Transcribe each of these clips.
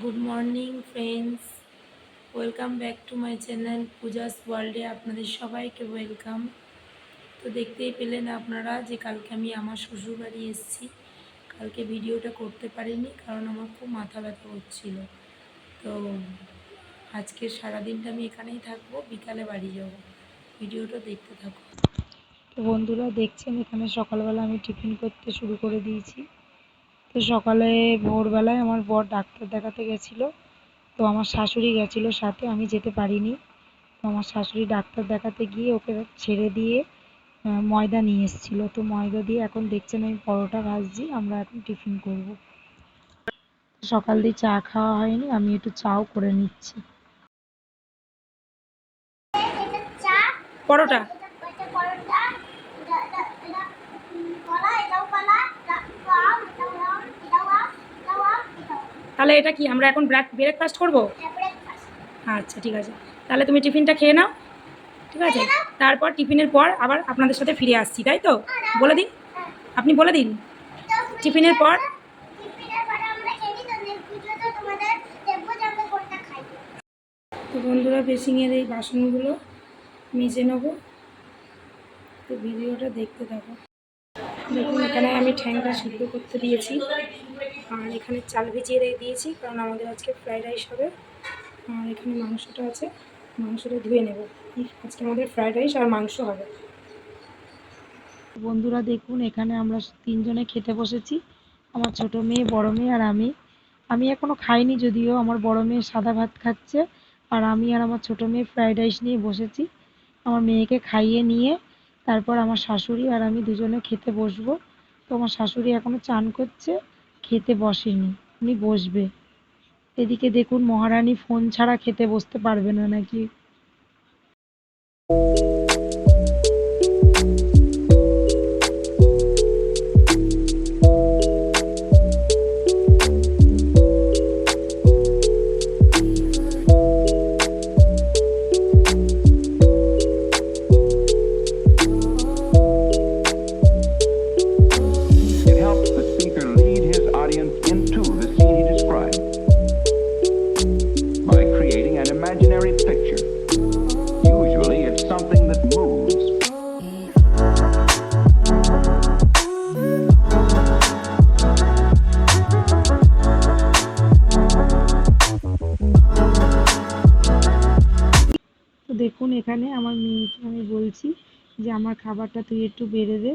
Good morning friends welcome back to my channel Puja's ওয়ার্ল্ডে আপনাদের সবাইকে ওয়েলকাম তো দেখতেই পেলেন আপনারা যে কালকে আমি আমার শ্বশুর বাড়ি এসেছি। কালকে ভিডিওটা করতে পারিনি কারণ আমার খুব মাথা ব্যথা হচ্ছিল তো আজকে সারাদিনটা আমি এখানেই থাকব, বিকালে বাড়ি যাব। ভিডিওটা দেখতে থাকো তো বন্ধুরা দেখছেন এখানে সকালবেলা আমি টিফিন করতে শুরু করে দিয়েছি। তো সকালে ভোরবেলায় আমার বর ডাক্তার দেখাতে গেছিল। তো আমার শাশুড়ি গেছিল সাথে, আমি যেতে পারিনি। তো আমার শাশুড়ি ডাক্তার দেখাতে গিয়ে ওকে ছেড়ে দিয়ে ময়দা নিয়ে এসেছিল। তো ময়দা দিয়ে এখন দেখছেন আমি পরোটা ভাজছি, আমরা এখন টিফিন করব। সকাল দিয়ে চা খাওয়া হয়নি, আমি একটু চাও করে নিচ্ছি। পরোটা এটা এটা এটা উম, কলা এটাও কলা এটা আম এটাও আম এটাও আম এটাও আম এটাও আম। তাহলে এটা কি, আমরা এখন ব্রেকফাস্ট করব? আচ্ছা ঠিক আছে। তাহলে তুমি টিফিনটা খেয়ে নাও, ঠিক আছে? তারপর টিফিনের পর আবার আপনাদের সাথে ফিরে আসছি, তাই তো? বলে দিন। আপনি বলে দিন। টিফিনের পর? তো বন্ধুরা, বেসিংয়ের এই বাসনগুলো মেজে নেব। তো ভিডিওটা দেখতে থাকো। দেখুন, এখানে আমি ঠ্যাংটা সিদ্ধ করতে দিয়েছি। আর এখানে চাল ভিজিয়ে দিয়েছি, কারণ আমাদের আজকে ফ্রাইড রাইস হবে। আর এখানে মাংসটা আছে, মাংসটা ধুয়ে নেব। আজকে আমাদের ফ্রাইড রাইস আর মাংস হবে। বন্ধুরা, দেখুন, এখানে আমরা তিনজনে খেতে বসেছি। আমার ছোট মেয়ে, বড় মেয়ে আর আমি। আমি এখনও খাইনি যদিও, আমার বড় মেয়ে সাদা ভাত খাচ্ছে। আর আমি আর আমার ছোট মেয়ে ফ্রাইড রাইস নিয়ে বসেছি। আমার মেয়েকে খাইয়ে নিয়ে তারপর আমার শাশুড়ি আর আমি দুজনে খেতে বসবো। তো আমার শাশুড়ি এখনও চান করছে, খেতে বসেনি, উনি বসবে। এদিকে দেখুন মহারানী ফোন ছাড়া খেতে বসতে পারবে না নাকি? Audience into the scene he describes by creating an imaginary picture. Usually, it's something that moves. দেখুন এখানে আমার মেয়েকে আমি বলছি যে আমার খাবারটা তুই একটু বেড়ে দে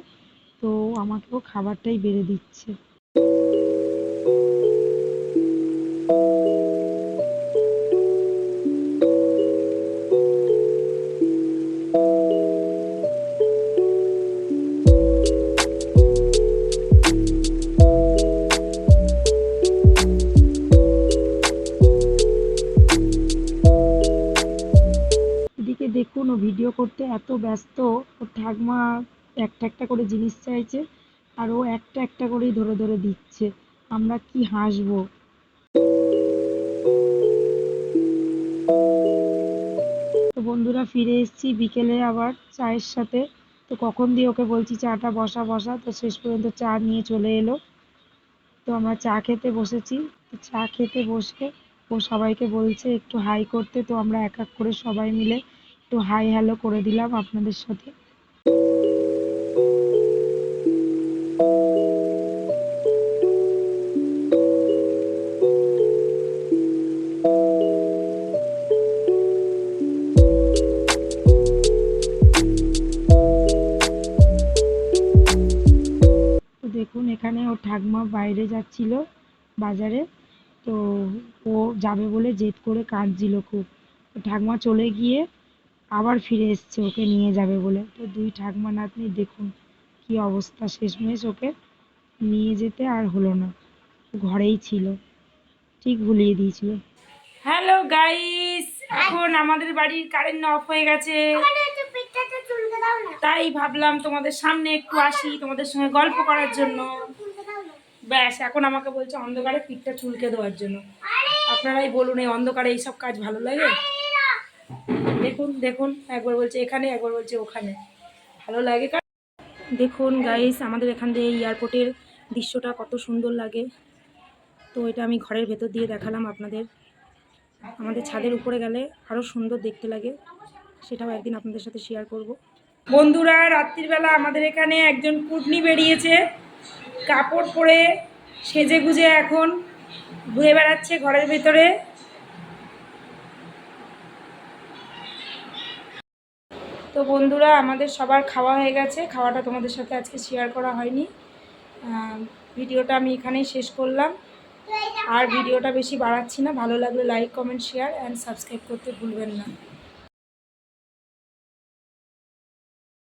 তো আমাকেও খাবারটাই বেড়ে দিচ্ছে দেখুন, ও ভিডিও করতে এত ব্যস্ত ওর ঠাকমা একটা একটা করে জিনিস চাইছে, আর ও একটা একটা করেই ধরে ধরে দিচ্ছে। আমরা কি হাসবো? তো বন্ধুরা ফিরে এসেছি বিকেলে আবার চায়ের সাথে। তো কখন দিয়ে ওকে বলছি চাটা বসা বসা, তো শেষ পর্যন্ত চা নিয়ে চলে এলো। তো আমরা চা খেতে বসেছি। চা খেতে বসে ও সবাইকে বলছে একটু হাই করতে, তো আমরা এক এক করে সবাই মিলে একটু হাই হ্যালো করে দিলাম আপনাদের সাথে। ওর ঠাকমা বাইরে যাচ্ছিল বাজারে, তো ও যাবে বলে জেদ করে কাঁদছিল খুব। ঠাকমা চলে গিয়ে আবার ফিরে এসছে, ওকে নিয়ে যাবে বলে। তো দুই ঠাকমা নাতনি, দেখুন কি অবস্থা, শেষমেশ ওকে নিয়ে যেতে আর হলো না। ঘরেই ছিল, ঠিক ভুলিয়ে দিয়েছিল। হ্যালো গাইস, এখন আমাদের বাড়ির কারেন্ট অফ হয়ে গেছে। তাই ভাবলাম তোমাদের সামনে একটু আসি তোমাদের সঙ্গে গল্প করার জন্য। ব্যাস, এখন আমাকে বলছে অন্ধকারে পিঠটা চুলকে দেওয়ার জন্য। আপনারাই বলুন এই অন্ধকারে এইসব কাজ ভালো লাগে? দেখুন দেখুন, একবার বলছে এখানে, একবার বলছে ওখানে। ভালো লাগে দেখুন গাইস আমাদের এখান দিয়ে এয়ারপোর্টের দৃশ্যটা কত সুন্দর লাগে। তো এটা আমি ঘরের ভেতর দিয়ে দেখালাম আপনাদের। আমাদের ছাদের উপরে গেলে আরও সুন্দর দেখতে লাগে। সেটাও একদিন আপনাদের সাথে শেয়ার করব। বন্ধুরা, রাত্রিবেলা আমাদের এখানে একজন কুটনি বেরিয়েছে। কাপড় পরে সেজে গুজে এখন ঘুরে বেড়াচ্ছে ঘরের ভেতরে। তো বন্ধুরা, আমাদের সবার খাওয়া হয়ে গেছে। খাওয়াটা তোমাদের সাথে আজকে শেয়ার করা হয়নি। ভিডিওটা আমি এখানেই শেষ করলাম। আর ভিডিওটা বেশি বাড়াচ্ছি না। ভালো লাগলে like comment share and subscribe করতে ভুলবেন না।